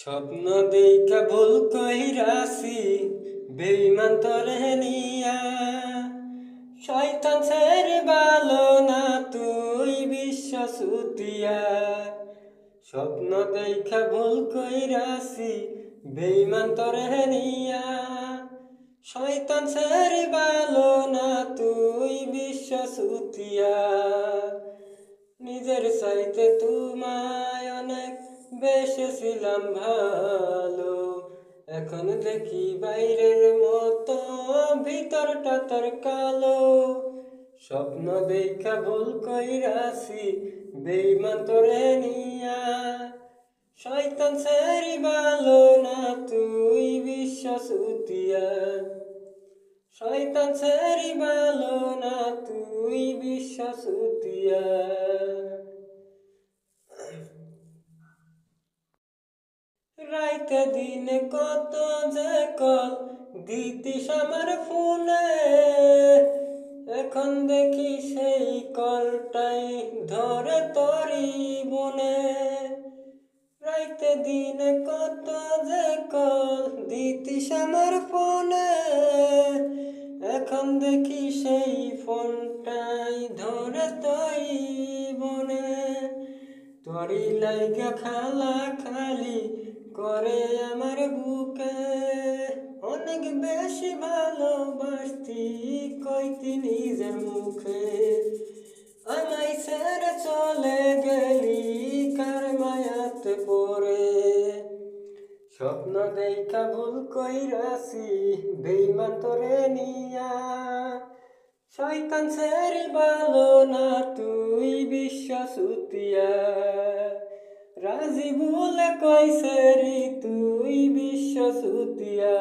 স্বপ্ন দেখা ভুল কইরাছি বেইমান তরে নিয়া শয়তান ছেড়ে ভালো না তুই বিশ্ব সুতিয়া। স্বপ্ন দেখা ভুল কইরাছি বেইমান তরে নিয়া শয়তান ছেড়ে ভালো না তুই বিশ্ব সুতিয়া। নিজের সাইতে তোমায় অনেক বেসেছিলাম ভালো। এখন দেখি বাইরের মতো, ভিতরটা তোর কালো। স্বপ্ন দেখা ভুল কইরাছি বেইমান তোরে নিয়া। শয়তান সেরি ভালো না, তুই বিশ্বাস উতিয়া। শয়তান সেরি ভালো না, তুই বিশ্বাস উতিয়া। রাইতে দিনে কত যে কল দিতিস আমার ফোনে এখন দেখি সেই কলটাই ধরে তরি বনে রাইতে দিনে কত যে কল দিতিস আমার ফোনে এখন দেখি সেই ফোনটাই ধরে তই বনে তরি লাইগা খালা খালি করে আমার বুকে অনেক বেশি ভালোবাসতি, কইতি নিজের মুখে। আমায় ছেড়ে চলে গেলি কার মায়াতে পরে স্বপ্ন দেখা ভুল কইরাছি বেইমান তোরে নিয়া। শয়তান সেরি ভালো না, তুই বিশ্বাস উতিয়া। রাজি বলে কইসেরি তুই বিশ্ব উতিয়া